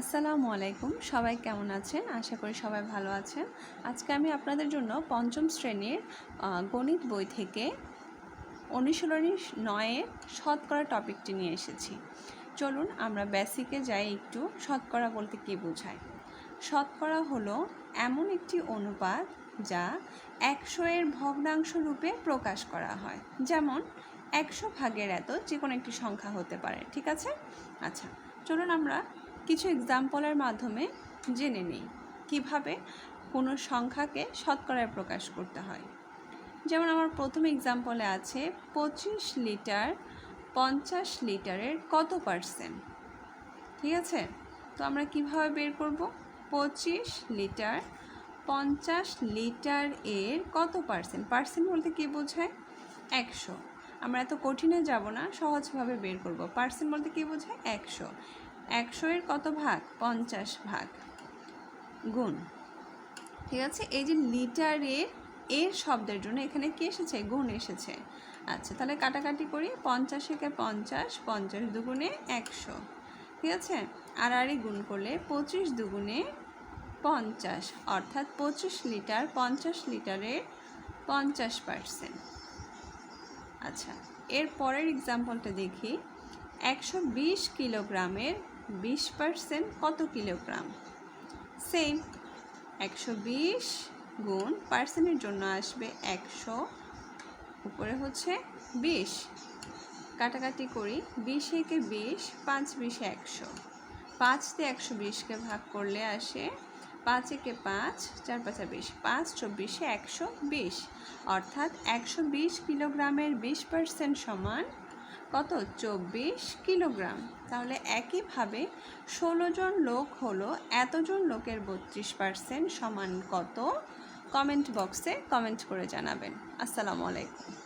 আসসালামু আলাইকুম। সবাই কেমন আছেন? আশা করি সবাই ভালো আছেন। আজকে আমি আপনাদের জন্য পঞ্চম শ্রেণির গণিত বই থেকে অনুশীলনী নয়ে শতকরা টপিকটি নিয়ে এসেছি। চলুন আমরা বেসিকে যাই একটু, শতকরা বলতে কী বোঝায়? শতকরা হলো এমন একটি অনুপাত যা একশো এর ভগ্নাংশ রূপে প্রকাশ করা হয়। যেমন, একশো ভাগের এত যে কোনো একটি সংখ্যা হতে পারে। ঠিক আছে? আচ্ছা চলুন আমরা কিছু এক্সাম্পলের মাধ্যমে জেনে নিই। কীভাবে কোনো সংখ্যাকে শতকরায় প্রকাশ করতে হয়? যেমন আমার প্রথম এক্সাম্পলে আছে, পঁচিশ লিটার পঞ্চাশ লিটারের কত পার্সেন্ট ঠিক আছে? তো আমরা কীভাবে বের করব? পঁচিশ লিটার পঞ্চাশ লিটার এর কত পার্সেন্ট পার্সেন্ট বলতে কী বোঝায়? একশো। আমরা এত কঠিনে যাব না, সহজভাবে বের করব। পার্সেন্ট বলতে কী বোঝায়? একশো। একশো এর কত ভাগ? পঞ্চাশ ভাগ। গুণ। ঠিক আছে? এই যে লিটারের এর শব্দের জন্য এখানে কি এসেছে? গুণ এসেছে। আচ্ছা তাহলে কাটাকাটি করি। পঞ্চাশ একে পঞ্চাশ পঞ্চাশ দুগুণে একশো। ঠিক আছে? আর আরে গুণ করলে পঁচিশ দুগুণে পঞ্চাশ, অর্থাৎ পঁচিশ লিটার, পঞ্চাশ লিটারের পঞ্চাশ পার্সেন্ট। আচ্ছা এর পরের এক্সাম্পলটা দেখি। একশো বিশ কিলোগ্রামের বিশ পার্সেন্ট কত কিলোগ্রাম? সেম একশো বিশ গুণ পার্সেন্টের জন্য আসবে একশো, উপরে হচ্ছে বিশ। কাটাকাটি করি, বিশ একে বিশ, পাঁচ বিশে একশো। পাঁচ দিয়ে একশো বিশকে ভাগ করলে আসে পাঁচ একে পাঁচ, চার পাঁচা বিশ, পাঁচ চব্বিশে একশো বিশ। অর্থাৎ একশো বিশ কিলোগ্রামের বিশ পার্সেন্ট সমান কত? চব্বিশ কিলোগ্রাম। তাহলে একইভাবে ষোলো জন লোক হলো, এতজন লোকের বত্রিশ পার্সেন্ট সমান কত? কমেন্ট বক্সে কমেন্ট করে জানাবেন। আসসালামু আলাইকুম।